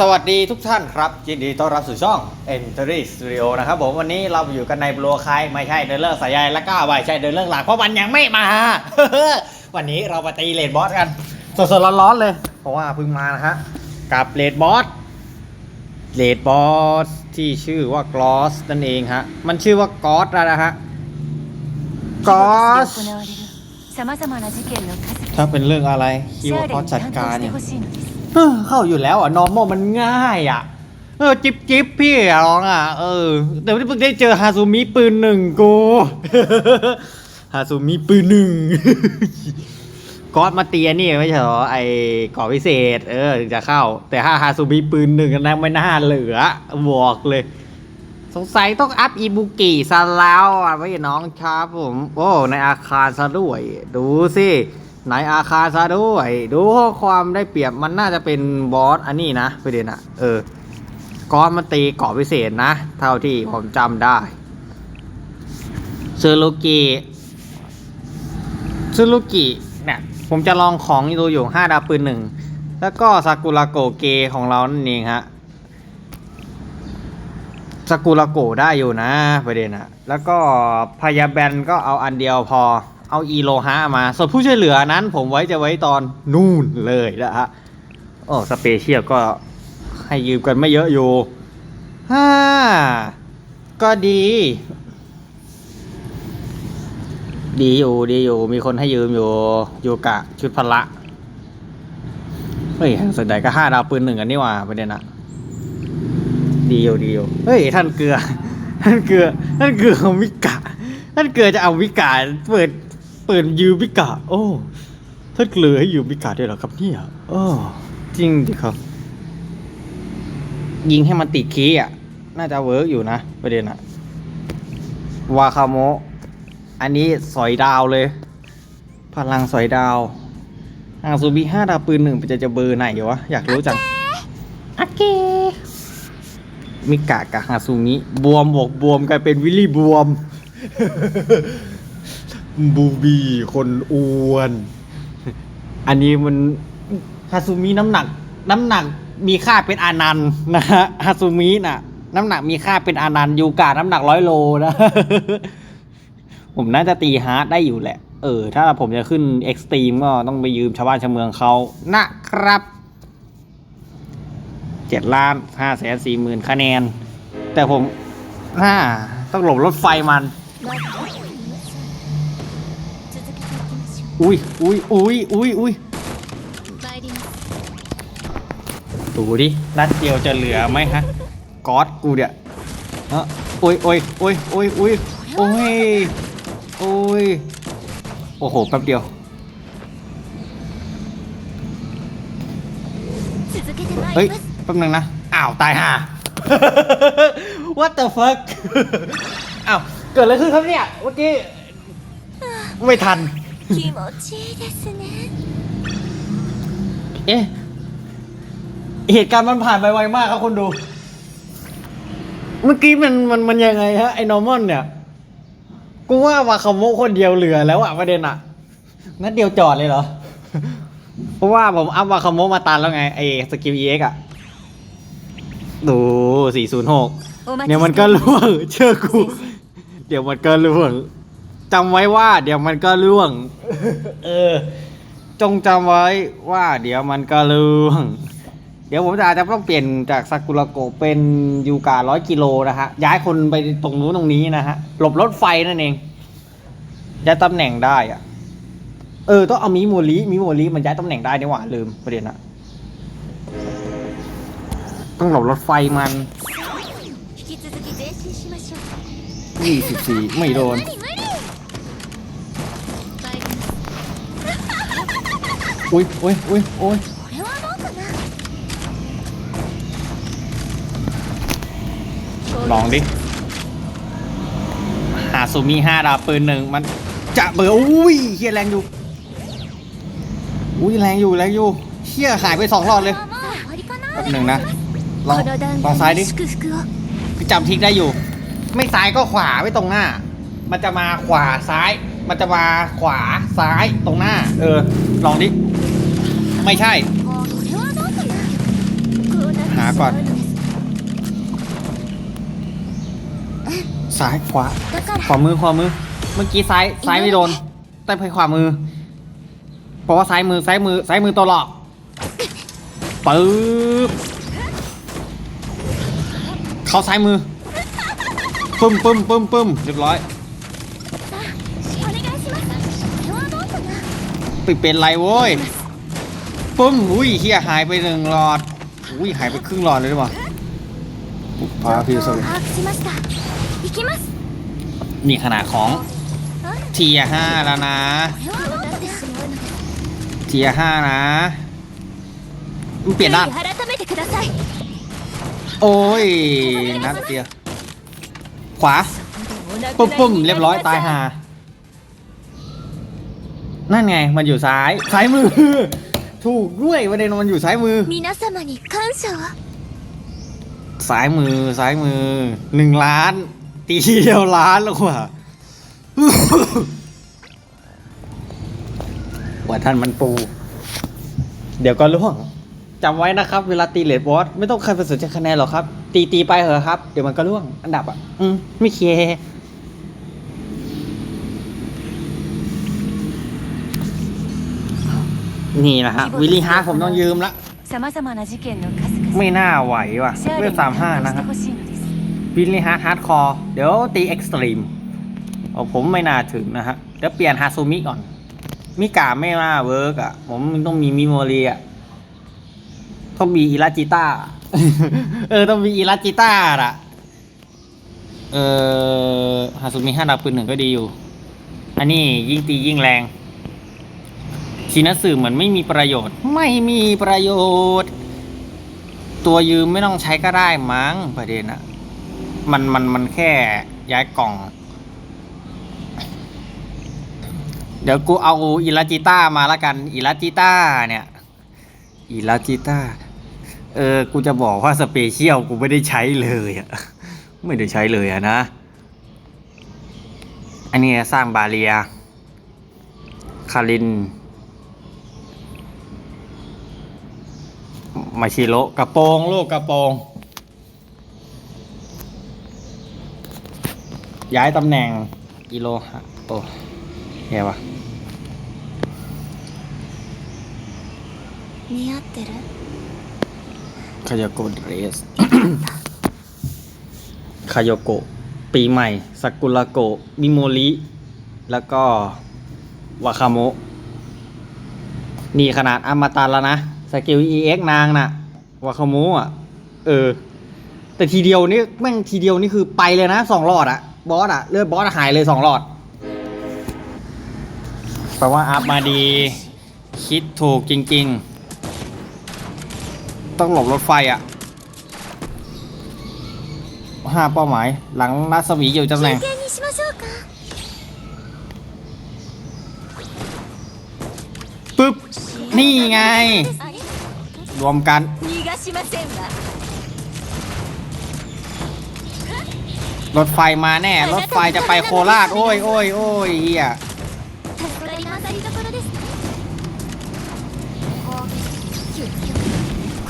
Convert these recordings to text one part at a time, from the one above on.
สวัสดีทุกท่านครับ ยินดีต้อนรับสู่ช่อง Entry Studio นะครับผมวันนี้เราอยู่กันในบลัวคายไม่ใช่เดินเรื่องสายใยและก้าวใบใช่เดินเรื่องหลักเพราะมันยังไม่มา วันนี้เราไปตีเลดบอสกัน สดๆร้อนๆเลย เพราะว่าเพิ่งมานะฮะกับเลดบอสเลดบอสที่ชื่อว่ากลอสนั่นเองฮะ มันชื่อว่ากอสนะฮะกอสถ้าเป็นเรื่องอะไรคิว่าก็จัดการเนี่ย เออเข้าอยู่แล้วอะ normal มันง่ายอะ เออจิบจิบพี่ร้องอะ เออแต่ไม่ได้เพิ่งได้เจอฮาซูมิปืนหนึ่งกู ฮาซูมิปืนหนึ่งก๊อตมาเตียนี่ไม่ใช่เหรอไอ้ก่อพิเศษ เออถึงจะเข้า แต่ถ้าฮาซูมิปืนหนึ่งนั้นไม่น่าเหลือบอกเลย สงสัยต้องอัพอีบุกิซะแล้วอะไว้น้องครับผม โอ้ในอาคารซะด้วย ดูสิ ในอาคารซะด้วยดูข้อความได้เปรียบมันน่าจะเป็นบอสอันนี้นะประเด็นอะเออก้อนมันตีเกาะพิเศษนะ เท่าที่ผมจำได้ซูรุกิซูรุกิเนี่ยผมจะลองของดูอยู่ห้าดาวปืนหนึ่งแล้วก็ซากุระโกเกของเรานั่นเองฮะสกุระโกได้อยู่นะประเด็นอะแล้วก็พยาแบนก็เอาอันเดียวพอ เอาอีโลฮะมาส่วนผู้ช่วยเหลือนั้น ผมไว้จะไว้ตอนนู่นเลยนะฮะโอ้สเปเชียลก็ให้ยืมกันไม่เยอะอยู่ฮ่าก็ดี ดีอยู่ดีอยู่ มีคนให้ยืมอยู่อยู่กะชุดพละเฮ้ยสนใจก็ห้าดาวปืนหนึ่งกันนี่หว่าประเด็นอะดีอยู่ดีอยู่เฮ้ยท่านเกลือท่านเกลือท่านเกลือเอามิกะท่านเกลือจะเอามิกะเปิด เปิดยืมมิกะ โอ้ท่านเกลือให้ยืมมิกะด้วยเหรอครับเนี่ยโอ้จริงดิครับ ยิงให้มันติดคีย์อะ น่าจะเวิร์กอยู่นะประเด็นอะวาคาโมะอันนี้สอยดาวเลย พลังสอยดาวอ่างซูบิห้าดาวปืนหนึ่งจะจะเบอร์ไหนอยู่วะ อยากรู้จังโอเคมิกะกับฮาซูมิบวมบวกบวมกลายเป็นวิลลี่บวม บูบีคนอ้วน อันนี้มันฮาซูมิน้ำหนัก น้ำหนักมีค่าเป็นอานันต์นะฮะฮาซูมิน่ะ น้ำหนักมีค่าเป็นอานันต์ยูกาน้ำหนักร้อยโลนะ ผมน่าจะตีฮาร์ดได้อยู่แหละ เออ ถ้าผมจะขึ้นเอ็กซ์ตรีมก็ต้องไปยืมชาวบ้านชาวเมืองเขานะครับเจ็ดล้านห้าแสนสี่หมื่นคะแนน แต่ผมอ่าต้องหลบรถไฟมัน อุ้ยอุ้ยอุ้ยอุ้ยอุ้ยดูดินัดเดียวจะเหลือไหมฮะกอดกูเดี๋ยเออโอ้ยโอ้ยโอ้ยโอ้ยโอ้ยโอ้ยโอ้ยโอ้โหแป๊บเดียวเฮ้ยแป๊บนึงนะอ้าวตายฮ่า What the fuck อ้าวเกิดอะไรขึ้นครับเนี่ยเมื่อกี้ไม่ทัน 気持ちいいですね เอ๊ะ เหตุการณ์มันผ่านไปไวมากครับคนดู เมื่อกี้มันมันมันยังไงฮะ ไอ้นอร์มอนเนี่ย กูว่าวาคาโมะคนเดียวเหลือแล้วอะประเด็นอะนัดเดียวจอดเลยเหรอ เพราะว่าผมอัพวาคาโมะมาตันแล้วไง ไอ้สกิล EX อะดู 406 お待ち เดี๋ยวมันก็ล่วง เชื่อกู เดี๋ยวมันก็ล่วงจำไว้ว่า เดี๋ยวมันก็ล่วง จงจำไว้ว่าเดี๋ยวมันก็ลืมเดี๋ยวผมจะอาจจะต้องเปลี่ยนจากซากุระโกเป็นยูการ้อยกิโลนะฮะ ย้ายคนไปตรงนู้นตรงนี้นะฮะ หลบรถไฟนั่นเองย้ายตำแหน่งได้อะเออ ต้องเอามีโมลีมีโมลีมันย้ายตำแหน่งได้นี่หว่าลืมประเด็นอะต้องหลบรถไฟมันยี่สิบสี่ไม่โดน อุ้ยอุ้ยอุ้ยอุ้ยลองดิหาซูมี่ห้าดาวปืนหนึ่งมันจะเบอร์อุ้ยเฮียแรงอยู่ อุ้ยแรงอยู่แรงอยู่เฮียหายไปสองรอดเลยแป๊บหนึ่งนะลองลองซ้ายดิจำทิศได้อยู่ ไม่ซ้ายก็ขวาไว้ตรงหน้า มันจะมาขวาซ้าย มันจะมาขวาซ้ายตรงหน้า เออ ลองดิ ไม่ใช่ หาก่อน ซ้ายขวา ขวามือขวามือ เมื่อกี้ซ้ายซ้ายไม่โดน แต่ไปขวามือ เพราะว่าซ้ายมือซ้ายมือซ้ายมือตัวหลอกปึ๊บเข้าซ้ายมือปึ้มปึ้มปึ้มปึ้มเรียบร้อย ไปเป็นไรโว้ยปุ้มอุ้ยเฮียหายไปหนึ่งหลอดอุ้ยหายไปครึ่งหลอดเลยหรือเปล่าพาพี่สรุปนี่ขนาดของเทียห้าแล้วนะเทียห้านะมันเปลี่ยนด้านโอ้ยนัดเดียวขวาปุ๊บปุ๊บเรียบร้อยตายห่า นั่นไง มันอยู่ซ้าย ซ้ายมือ ถูกด้วยประเด็นมันอยู่ซ้ายมือ 皆様に感謝を ซ้ายมือซ้ายมือหนึ่งล้าน ตีทีเดียวล้านแล้วว่ะ ว่าท่านมันปู เดี๋ยวก็ล่วงจำไว้นะครับ เวลาตีเลดบอสไม่ต้องใครไปสนใจคะแนนหรอกครับ ตีตีไปเหอะครับ เดี๋ยวมันก็ล่วง อันดับอ่ะ อืมไม่เคร์ นี่นะฮะวิลลี่ฮาร์ทผมต้องยืมละไม่น่าไหวว่ะเลือดสามห้านะครับวิลลี่ฮาร์ฮาร์ดคอร์เดี๋ยวตีเอ็กซ์ตรีมโอ้ผมไม่น่าถึงนะฮะเดี๋ยวเปลี่ยนฮาซูมิก่อน มิกาไม่น่าเวิร์กอะ ผมต้องมีมิโมเรียต้องมีอิราจิต้าเออต้องมีอิราจิต้าล่ะเออฮาซูมิห้าดาวปืนหนึ่งก็ดีอยู่ อันนี้ยิ่งตียิ่งแรง ชีนัสึเหมือนไม่มีประโยชน์ ไม่มีประโยชน์ ตัวยืมไม่ต้องใช้ก็ได้มั้งประเด็นอะมันมันมันแค่ย้ายกล่อง เดี๋ยวกูเอาอิราจิต้ามาละกันอิราจิต้าเนี่ยอิราจิต้าเออ กูจะบอกว่าสเปเชียลกูไม่ได้ใช้เลยอะไม่ได้ใช้เลยอะนะ อันนี้สร้างบาเรียคาริน มาชิโร่กระโปรงลูกกระโปรง ย้ายตำแหน่งกิโลฮะโอ้แย่วะ 似合ってる คายโกเดรส คายโกะปีใหม่ซากุระโกะมิโมริ แล้วก็วาคาโมะนี่ขนาดอมตะแล้วนะ สกิล EX นางน่ะวาคาโมอะ เออ แต่ทีเดียวนี่แม่งทีเดียวนี่คือไปเลยนะสองหลอดอะบอสอะเลือดบอสหายเลยสองหลอดแปลว่าอัพมาดี คิดถูกจริง ๆ ต้องหลบรถไฟอะห้าเป้าหมาย หลังรัศมีอยู่ตำแหน่งปึ๊บ นี่ไง รวมกัน รถไฟมาแน่ รถไฟจะไปโคราช โอ้ยโอ้ยโอ้ยเฮีย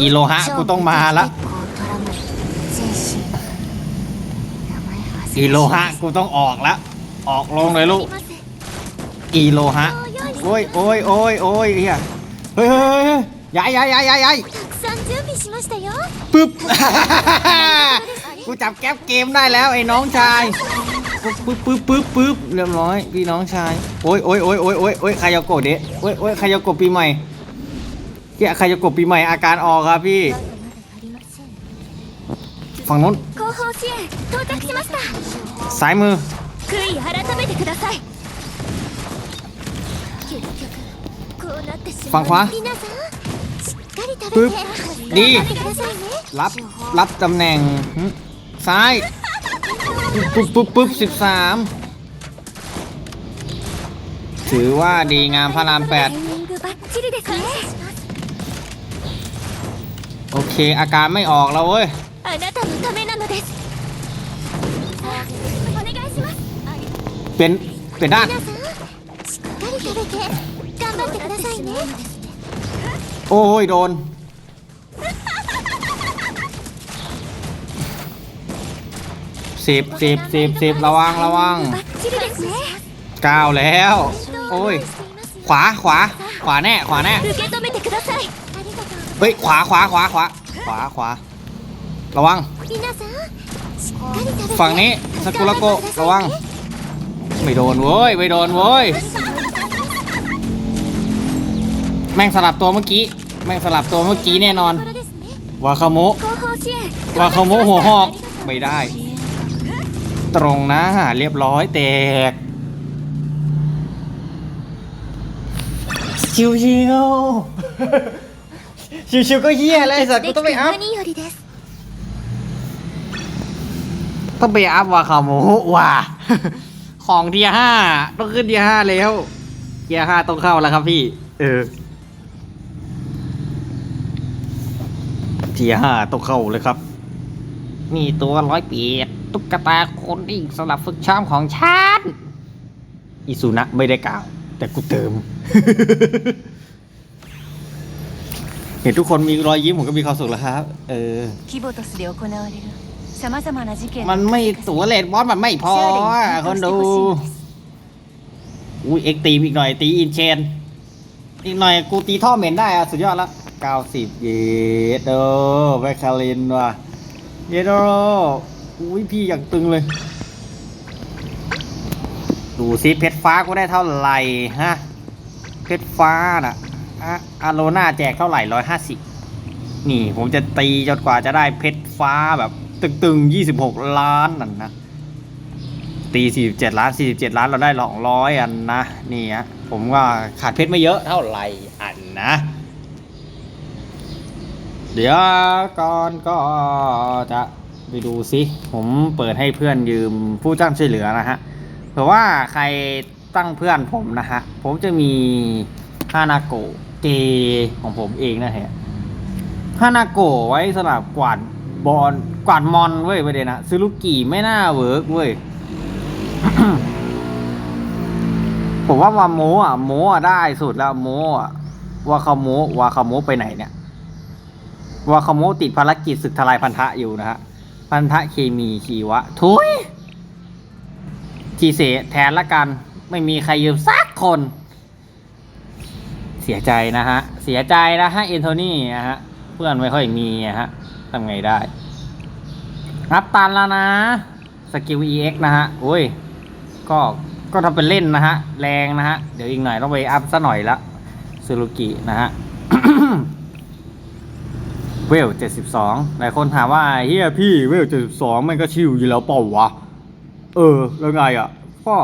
อีโลฮะกูต้องมาละอีโลฮะกูต้องออกละออกลงเลยลูกอีโลฮะโอ้ยโอ้ยโอ้ยโอ้ยเฮียเฮ้ย ยายยายยายยายายปึ๊บ กูจับแก๊ปเกมได้แล้วไอ้น้องชายปึ๊บปึ๊บปึ๊บปึ๊บเรียบร้อยพี่น้องชายโอ้ยโอ้ยโอ้ยโอ้ยโอ้ยโอ้ยใครจะกดเด็โอ้ยโอ้ยใครจะกดปีใหม่เกี่ยใครจะกดปีใหม่อาการออกครับพี่ ฝั่งนู้นสายมือฝั่งขวา ปึ๊บดีรับรับตำแหน่งซ้ายปึ๊บปึ๊บปึ๊บสิบสามถือว่าดีงามพระรามแปดโอเค อาการไม่ออกแล้วเว้ยเป็นเป็นด้าน โอ้ย โดน สิบสิบสิบสิบระวังระวังเก้าแล้ว โอ้ย ขวาขวา ขวาแน่ ขวาแน่ เฮ้ย ขวาขวาขวาขวา ขวาขวา ระวัง ฝั่งนี้สกุลโกระวัง ไม่โดนเว้ย ไม่โดนเว้ย แม่งสลับตัวเมื่อกี้ แม่งสลับตัวเมื่อกี้แน่นอน วาคาโมะวาคาโมะหัวหอก ไม่ได้ ตรงนะหาเรียบร้อยแตกชิวชิวชิวชิวก็เฮี้ยแล้ไอ้สัตว์กูต้องไปอัพต้องไปอัพวาคาโมะว่าของเทียห้าต้องขึ้นเทียห้าแล้วเทียห้าต้องเข้าแล้วครับพี่ เออ ทีห้าต้องเข้าเลยครับ มีตัวร้อยปีตุ๊กตาคนอีกสำหรับฝึกช่อมของฉันอิสุนะไม่ได้กล่าว แต่กูเติม เห็นทุกคนมีรอยยิ้มผมก็มีความสุขแล้วครับ เออ มันไม่ตัวเลดบอสมันไม่พอคนดู อุ้ยเอ็กตีอีกหน่อยตีอินเชน อีกหน่อยกูตีท่อเหม็นได้อะสุดยอดแล้วะ90เยดโดแบคคารินว่ะเยดโดอุ้ยพี่อย่างตึงเลย ดูซิเพชรฟ้ากูได้เท่าไหร่ฮะ เพชรฟ้าน่ะอะอาโลนาแจกเท่าไหร่ร้อยห้าสิบนี่ผมจะตีจนกว่าจะได้เพชรฟ้าแบบ ตึงๆยี่สิบหกล้านนั่นนะ ตีสี่สิบเจ็ดล้านสี่สิบเจ็ดล้านเราได้สองร้อยอันนะ นี่ฮะผมว่าขาดเพชรไม่เยอะเท่าไหร่อันนะ เดี๋ยวก่อนก็จะไปดูซิ ผมเปิดให้เพื่อนยืมผู้จ้างช่วยเหลือนะฮะเผื่อว่าใครตั้งเพื่อนผมนะฮะ ผมจะมีฮานาโกะเจของผมเองนะฮะฮานาโกะไว้สำหรับกวาดบอลกวาดมอนเว้ยประเด็นนะซูรุกิไม่น่าเวิร์กเว้ยผมว่าวาโมอะโมอะได้สุดแล้วโมอะว่าคาโมว่าคาโมไปไหนเนี่ย วาคาโมติดภารกิจศึกทลายพันธะอยู่นะฮะ พันธะเคมีชีวะ ทุยจีเสแทนละกัน ไม่มีใครยืมสักคน เสียใจนะฮะ เสียใจนะฮะเอนโทนี่นะฮะ เพื่อนไม่ค่อยมีอะฮะทำไงได้รับตันแล้วนะ สกิล EX นะฮะ โอ้ย ก็ก็ทำเป็นเล่นนะฮะ แรงนะฮะ เดี๋ยวอีกหน่อยต้องไปอัพซะหน่อยละซูรุกินะฮะ เวลเจ็ดสิบสองหลายคนถามว่าเฮียพี่เวลเจ็ดสิบสองมันก็ชิวอยู่แล้วเปล่าวะ เออ แล้วไงอะ ก็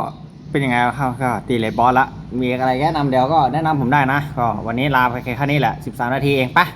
เป็นยังไงครับก็ตีเลยบอสละ มีอะไรแนะนำเดี๋ยวก็แนะนำผมได้นะ ก็วันนี้ลาไปแค่นี้แหละ 13 นาทีเองไปะ